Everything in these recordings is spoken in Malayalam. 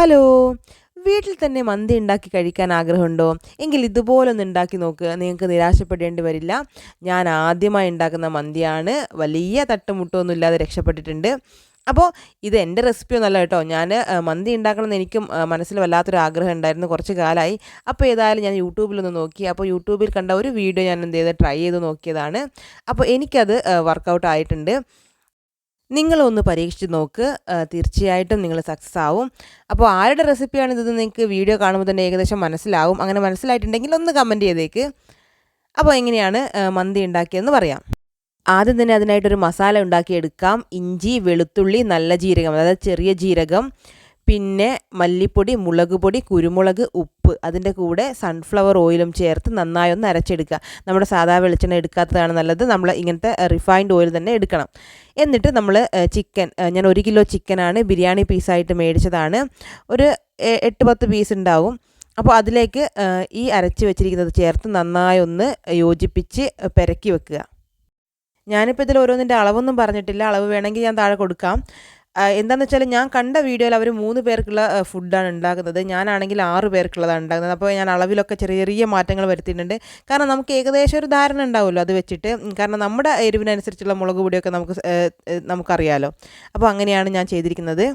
ഹലോ വീട്ടിൽ തന്നെ മന്തി ഉണ്ടാക്കി കഴിക്കാൻ ആഗ്രഹമുണ്ടോ? എങ്കിൽ ഇതുപോലെ ഒന്ന് ഉണ്ടാക്കി നോക്കുക നിങ്ങൾക്ക് നിരാശപ്പെടേണ്ടി വരില്ല. ഞാൻ ആദ്യമായി ഉണ്ടാക്കുന്ന മന്തിയാണ്. വലിയ തട്ടുമുട്ടൊന്നും ഇല്ലാതെ രക്ഷപ്പെട്ടിട്ടുണ്ട്. അപ്പോൾ ഇത് എന്റെ റെസിപ്പി ഒന്നല്ല കേട്ടോ. ഞാൻ മന്തി ഉണ്ടാക്കണമെന്ന് എനിക്കും മനസ്സിൽ വല്ലാത്തൊരു ആഗ്രഹം ഉണ്ടായിരുന്നു കുറച്ച് കാലമായി അപ്പോൾ ഏതായാലും ഞാൻ യൂട്യൂബിലൊന്ന് നോക്കി. അപ്പോൾ യൂട്യൂബിൽ കണ്ട ഒരു വീഡിയോ ഞാൻ എന്ത് ചെയ്ത് ട്രൈ ചെയ്ത് നോക്കിയതാണ്. അപ്പോൾ എനിക്കത് വർക്കൗട്ട് ആയിട്ടുണ്ട്. നിങ്ങളൊന്ന് പരീക്ഷിച്ച് നോക്ക്. തീർച്ചയായിട്ടും നിങ്ങൾ സക്സസ് ആവും. അപ്പോൾ ആരുടെ റെസിപ്പിയാണ് ഇതെന്ന് നിങ്ങൾക്ക് വീഡിയോ കാണുമ്പോൾ തന്നെ ഏകദേശം മനസ്സിലാവും. അങ്ങനെ മനസ്സിലായിട്ടുണ്ടെങ്കിൽ ഒന്ന് കമന്റ് ചെയ്തേക്ക്. അപ്പോൾ എങ്ങനെയാണ് മന്തി ഉണ്ടാക്കിയതെന്ന് പറയാം. ആദ്യം തന്നെ അതിനായിട്ടൊരു മസാല ഉണ്ടാക്കിയെടുക്കാം. ഇഞ്ചി വെളുത്തുള്ളി നല്ല ജീരകം. അതായത് ചെറിയ ജീരകം. പിന്നെ മല്ലിപ്പൊടി മുളക് പൊടി കുരുമുളക് ഉപ്പ് അതിന്റെ കൂടെ സൺഫ്ലവർ ഓയിലും ചേർത്ത് നന്നായി ഒന്ന് അരച്ചെടുക്കുക. നമ്മുടെ സാധാ വെളിച്ചെണ്ണ എടുക്കാത്തതാണ് നല്ലത്. നമ്മൾ ഇങ്ങനത്തെ റിഫൈൻഡ് ഓയിൽ തന്നെ എടുക്കണം. എന്നിട്ട് നമ്മൾ ചിക്കൻ ഞാൻ ഒരു കിലോ ചിക്കനാണ് ബിരിയാണി പീസായിട്ട് മേടിച്ചതാണ്. ഒരു എട്ട് പത്ത് പീസ് ഉണ്ടാവും. അപ്പോൾ അതിലേക്ക് ഈ അരച്ച് വെച്ചിരിക്കുന്നത് ചേർത്ത് നന്നായി ഒന്ന് യോജിപ്പിച്ച് പെരക്കി വെക്കുക. ഞാനിപ്പോൾ ഇതിൽ ഓരോന്നിന്റെ അളവൊന്നും പറഞ്ഞിട്ടില്ല. അളവ് വേണമെങ്കിൽ ഞാൻ താഴെ കൊടുക്കാം. എന്താണെന്ന് വെച്ചാൽ ഞാൻ കണ്ട വീഡിയോയിൽ അവർ മൂന്ന് പേർക്കുള്ള ഫുഡാണ് ഉണ്ടാക്കുന്നത്. ഞാനാണെങ്കിൽ ആറ് പേർക്കുള്ളതാണ് ഉണ്ടാക്കുന്നത്. അപ്പോൾ ഞാൻ അളവിലൊക്കെ ചെറിയ ചെറിയ മാറ്റങ്ങൾ വരുത്തിയിട്ടുണ്ട്. കാരണം നമുക്ക് ഏകദേശം ഒരു ധാരണ ഉണ്ടാവുമല്ലോ അത് വെച്ചിട്ട്. കാരണം നമ്മുടെ എരിവിനനുസരിച്ചുള്ള മുളക് പൊടിയൊക്കെ നമുക്ക് നമുക്കറിയാമല്ലോ അപ്പോൾ അങ്ങനെയാണ് ഞാൻ ചെയ്തിരിക്കുന്നത്.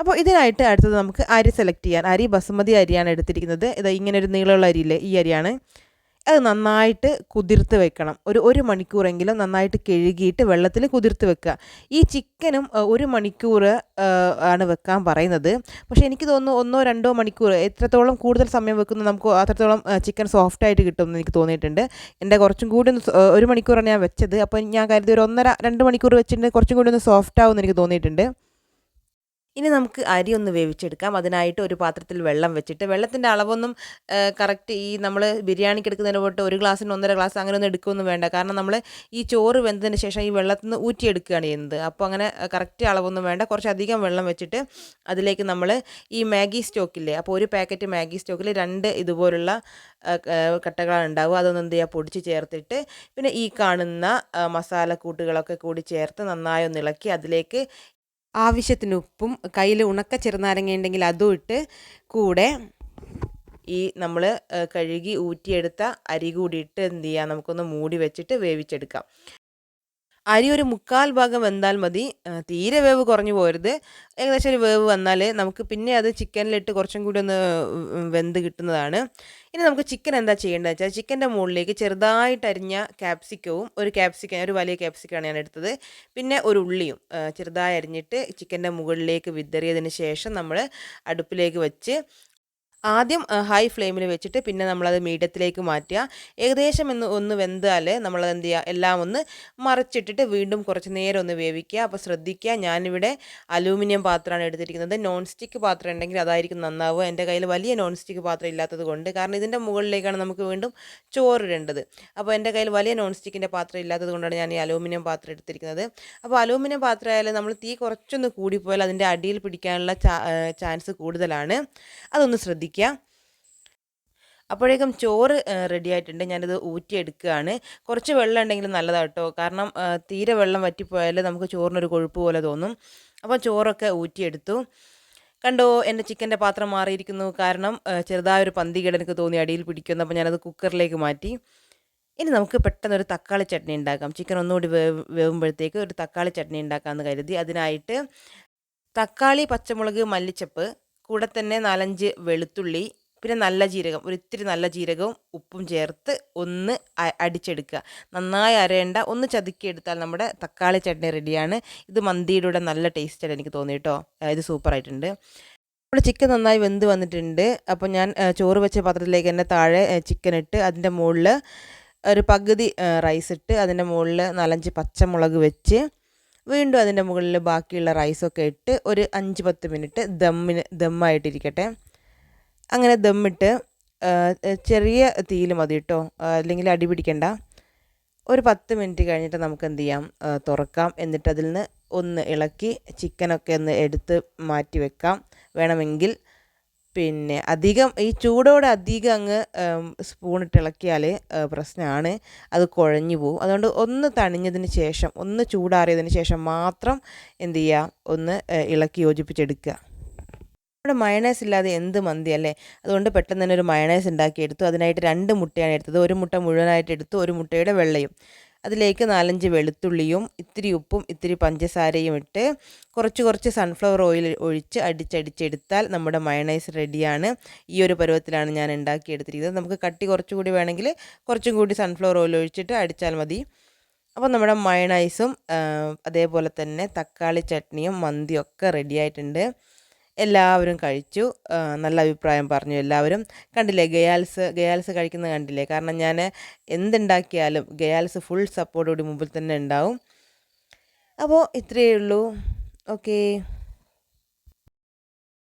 അപ്പോൾ ഇതിനായിട്ട് അടുത്തത് നമുക്ക് അരി സെലക്ട് ചെയ്യാൻ അരി ബസുമതി അരിയാണ് എടുത്തിരിക്കുന്നത്. ഇത് ഇങ്ങനെ ഒരു നീളമുള്ള അരിയില്ലേ ഈ അരിയാണ്. അത് നന്നായിട്ട് കുതിർത്ത് വെക്കണം. ഒരു ഒരു മണിക്കൂറെങ്കിലും നന്നായിട്ട് കഴുകിയിട്ട് വെള്ളത്തിൽ കുതിർത്ത് വെക്കുക. ഈ ചിക്കനും ഒരു മണിക്കൂർ ആണ് വെക്കാൻ പറയുന്നത്. പക്ഷേ എനിക്ക് തോന്നുന്നു ഒന്നോ രണ്ടോ മണിക്കൂർ എത്രത്തോളം കൂടുതൽ സമയം വെക്കുന്നു നമുക്ക് അത്രത്തോളം ചിക്കൻ സോഫ്റ്റ് ആയിട്ട് കിട്ടുമെന്ന് എനിക്ക് തോന്നിയിട്ടുണ്ട്. എന്റെ കുറച്ചും കൂടി ഒന്ന് ഒരു മണിക്കൂറാണ് ഞാൻ വെച്ചത്. അപ്പോൾ ഞാൻ കരുതി ഒരു ഒന്നര രണ്ട് മണിക്കൂർ വെച്ചിട്ടുണ്ടെങ്കിൽ കുറച്ചും കൂടി ഒന്ന് സോഫ്റ്റ് ആവുമെന്ന് എനിക്ക് തോന്നിയിട്ടുണ്ട്. ഇനി നമുക്ക് അരി ഒന്ന് വേവിച്ചെടുക്കാം. അതിനായിട്ട് ഒരു പാത്രത്തിൽ വെള്ളം വെച്ചിട്ട് വെള്ളത്തിന്റെ അളവൊന്നും കറക്റ്റ് ഈ നമ്മൾ ബിരിയാണിക്ക് എടുക്കുന്നതിന് പോയിട്ട് ഒരു ഗ്ലാസ്സിന് ഒന്നര ഗ്ലാസ് അങ്ങനെ ഒന്നും എടുക്കുകയൊന്നും വേണ്ട. കാരണം നമ്മൾ ഈ ചോറ് വെന്തതിന് ശേഷം ഈ വെള്ളത്തിൽ നിന്ന് ഊറ്റിയെടുക്കുകയാണ് ചെയ്യുന്നത്. അപ്പോൾ അങ്ങനെ കറക്റ്റ് അളവൊന്നും വേണ്ട. കുറച്ചധികം വെള്ളം വെച്ചിട്ട് അതിലേക്ക് നമ്മൾ ഈ മാഗി സ്റ്റോക്കില്ലേ അപ്പോൾ ഒരു പാക്കറ്റ് മാഗി സ്റ്റോക്കിൽ രണ്ട് ഇതുപോലുള്ള കട്ടകളാണ് ഉണ്ടാവുക. അതൊന്നും എന്ത് ചെയ്യുക? പൊടിച്ച് ചേർത്തിട്ട് പിന്നെ ഈ കാണുന്ന മസാലക്കൂട്ടുകളൊക്കെ കൂടി ചേർത്ത് നന്നായി ഒന്ന് ഇളക്കി അതിലേക്ക് ആവശ്യത്തിന് ഉപ്പും കയ്യിൽ ഉണക്ക ചെറുനാരങ്ങ ഉണ്ടെങ്കിൽ അതും ഇട്ട് കൂടെ ഈ നമ്മൾ കഴുകി ഊറ്റിയെടുത്ത അരി കൂടി ഇട്ട് എന്ത് ചെയ്യുക നമുക്കൊന്ന് മൂടി വെച്ചിട്ട് വേവിച്ചെടുക്കാം. അരി ഒരു മുക്കാൽ ഭാഗം വെന്താൽ മതി. തീരെ വേവ് കുറഞ്ഞു പോരുത് ഏകദേശം ഒരു വേവ് വന്നാൽ നമുക്ക് പിന്നെ അത് ചിക്കനിലിട്ട് കുറച്ചും കൂടി ഒന്ന് വെന്ത് കിട്ടുന്നതാണ്. ഇനി നമുക്ക് ചിക്കൻ എന്താ ചെയ്യേണ്ടത് വെച്ചാൽ ചിക്കന്റെ മുകളിലേക്ക് ചെറുതായിട്ട് അരിഞ്ഞ ക്യാപ്സിക്കവും ഒരു ക്യാപ്സിക്ക ഒരു വലിയ ക്യാപ്സിക്കാണ് ഞാൻ എടുത്തത്. പിന്നെ ഒരു ഉള്ളിയും ചെറുതായി അരിഞ്ഞിട്ട് ചിക്കന്റെ മുകളിലേക്ക് വിതറിയതിന് ശേഷം നമ്മൾ അടുപ്പിലേക്ക് വെച്ച് ആദ്യം ഹൈ ഫ്ലെയിമിൽ വെച്ചിട്ട് പിന്നെ നമ്മളത് മീഡിയത്തിലേക്ക് മാറ്റുക. ഏകദേശം ഒന്ന് ഒന്ന് വെന്താൽ നമ്മളത് എന്ത് ചെയ്യുക എല്ലാം ഒന്ന് മറിച്ചിട്ടിട്ട് വീണ്ടും കുറച്ച് നേരം ഒന്ന് വേവിക്കുക. അപ്പോൾ ശ്രദ്ധിക്കുക ഞാനിവിടെ അലൂമിനിയം പാത്രമാണ് എടുത്തിരിക്കുന്നത്. നോൺ സ്റ്റിക്ക് പാത്രം ഉണ്ടെങ്കിൽ അതായിരിക്കും നന്നാവുക. എന്റെ കയ്യിൽ വലിയ നോൺ സ്റ്റിക്ക് പാത്രം ഇല്ലാത്തത് കൊണ്ട്. കാരണം ഇതിന്റെ മുകളിലേക്കാണ് നമുക്ക് വീണ്ടും ചോറിടേണ്ടത്. അപ്പോൾ എന്റെ കയ്യിൽ വലിയ നോൺ സ്റ്റിക്കിന്റെ പാത്രം ഇല്ലാത്തത് കൊണ്ടാണ് ഞാൻ ഈ അലൂമിനിയം പാത്രം എടുത്തിരിക്കുന്നത്. അപ്പോൾ അലൂമിനിയം പാത്രം ആയാലും നമ്മൾ തീ കുറച്ചൊന്ന് കൂടിപ്പോയാൽ അതിന്റെ അടിയിൽ പിടിക്കാനുള്ള ചാൻസ് കൂടുതലാണ്. അതൊന്ന് ശ്രദ്ധിക്കുക. വയ്ക്കുക അപ്പോഴേക്കും ചോറ് റെഡി ആയിട്ടുണ്ട്. ഞാനിത് ഊറ്റിയെടുക്കുകയാണ്. കുറച്ച് വെള്ളം ഉണ്ടെങ്കിലും നല്ലതാണ് കേട്ടോ. കാരണം തീരെ വെള്ളം വറ്റിപ്പോയാൽ നമുക്ക് ചോറിനൊരു കൊഴുപ്പ് പോലെ തോന്നും. അപ്പോൾ ചോറൊക്കെ ഊറ്റിയെടുത്തു. കണ്ടോ എന്റെ ചിക്കന്റെ പാത്രം മാറിയിരിക്കുന്നു. കാരണം ചെറുതായൊരു പന്തികേട് എനിക്ക് തോന്നി അടിയിൽ പിടിക്കുന്നു അപ്പോൾ ഞാനത് കുക്കറിലേക്ക് മാറ്റി. ഇനി നമുക്ക് പെട്ടെന്ന് ഒരു തക്കാളി ചട്നി ഉണ്ടാക്കാം. ചിക്കൻ ഒന്നുകൂടി വേവ് വേവുമ്പോഴത്തേക്ക് ഒരു തക്കാളി ചട്നി ഉണ്ടാക്കാമെന്ന് കരുതി. അതിനായിട്ട് തക്കാളി പച്ചമുളക് മല്ലിച്ചപ്പ് കൂടെ തന്നെ നാലഞ്ച് വെളുത്തുള്ളി പിന്നെ നല്ല ജീരകം ഒരു ഇത്തിരി നല്ല ജീരകവും ഉപ്പും ചേർത്ത് ഒന്ന് അടിച്ചെടുക്കുക. നന്നായി അരയേണ്ട ഒന്ന് ചതുക്കിയെടുത്താൽ നമ്മുടെ തക്കാളി ചട്നി റെഡിയാണ്. ഇത് മന്തിയുടെ നല്ല ടേസ്റ്റായിട്ട് എനിക്ക് തോന്നി കേട്ടോ ഇത് സൂപ്പറായിട്ടുണ്ട് നമ്മുടെ ചിക്കൻ നന്നായി വെന്ത് വന്നിട്ടുണ്ട്. അപ്പോൾ ഞാൻ ചോറ് വെച്ച പാത്രത്തിലേക്ക് തന്നെ താഴെ ചിക്കൻ ഇട്ട് അതിന്റെ മുകളിൽ ഒരു പകുതി റൈസ് ഇട്ട് അതിന്റെ മുകളിൽ നാലഞ്ച് പച്ചമുളക് വെച്ച് വീണ്ടും അതിന്റെ മുകളിൽ ബാക്കിയുള്ള റൈസൊക്കെ ഇട്ട് ഒരു അഞ്ച് പത്ത് മിനിറ്റ് ദമ്മിന് ദമ്മായിട്ടിരിക്കട്ടെ. അങ്ങനെ ദമ്മിട്ട് ചെറിയ തീയിൽ മതി കേട്ടോ അല്ലെങ്കിൽ അടി പിടിക്കണ്ട. ഒരു പത്ത് മിനിറ്റ് കഴിഞ്ഞിട്ട് നമുക്ക് എന്ത് ചെയ്യാം? തുറക്കാം. എന്നിട്ട് അതിൽ നിന്ന് ഒന്ന് ഇളക്കി ചിക്കനൊക്കെ ഒന്ന് എടുത്ത് മാറ്റി വെക്കാം. വേണമെങ്കിൽ പിന്നെ അധികം ഈ ചൂടോടെ അധികം അങ്ങ് സ്പൂണിട്ട് ഇളക്കിയാൽ പ്രശ്നമാണ് അത് കുഴഞ്ഞു പോകും അതുകൊണ്ട് ഒന്ന് തണിഞ്ഞതിന് ശേഷം ഒന്ന് ചൂടാറിയതിന് ശേഷം മാത്രം എന്ത് ചെയ്യുക ഒന്ന് ഇളക്കി യോജിപ്പിച്ചെടുക്കുക നമ്മുടെ മയണൈസ് ഇല്ലാതെ എന്ത് മന്തി അല്ലേ? അതുകൊണ്ട് പെട്ടെന്ന് തന്നെ ഒരു മയണൈസ് ഉണ്ടാക്കിയെടുത്തു അതിനായിട്ട് രണ്ട് മുട്ടയാണ് എടുത്തത്. ഒരു മുട്ട മുഴുവനായിട്ട് എടുത്തു. ഒരു മുട്ടയുടെ വെള്ളയും. അതിലേക്ക് നാലഞ്ച് വെളുത്തുള്ളിയും ഇത്തിരി ഉപ്പും ഇത്തിരി പഞ്ചസാരയും ഇട്ട് കുറച്ച് കുറച്ച് സൺഫ്ലവർ ഓയിൽ ഒഴിച്ച് അടിച്ചടിച്ചെടുത്താൽ നമ്മുടെ മയണൈസ് റെഡിയാണ് ഈ ഒരു പരുവത്തിലാണ് ഞാൻ ഉണ്ടാക്കിയെടുത്തിരിക്കുന്നത്. നമുക്ക് കട്ടി കുറച്ചുകൂടി വേണമെങ്കിൽ കുറച്ചും കൂടി സൺഫ്ലവർ ഓയിൽ ഒഴിച്ചിട്ട് അടിച്ചാൽ മതി. അപ്പോൾ നമ്മുടെ മയണൈസും അതേപോലെ തന്നെ തക്കാളി ചട്നിയും മന്തിയൊക്കെ റെഡിയായിട്ടുണ്ട് എല്ലാവരും കഴിച്ചു. നല്ല അഭിപ്രായം പറഞ്ഞു എല്ലാവരും. കണ്ടില്ലേ ഗയാൽസ് ഗയാൽസ് കഴിക്കുന്നത് കണ്ടില്ലേ? കാരണം ഞാൻ എന്തുണ്ടാക്കിയാലും ഗയാൽസ് ഫുൾ സപ്പോർട്ടോടി മുമ്പിൽ തന്നെ ഉണ്ടാവും. അപ്പോൾ ഇത്രയേ ഉള്ളൂ. ഓക്കേ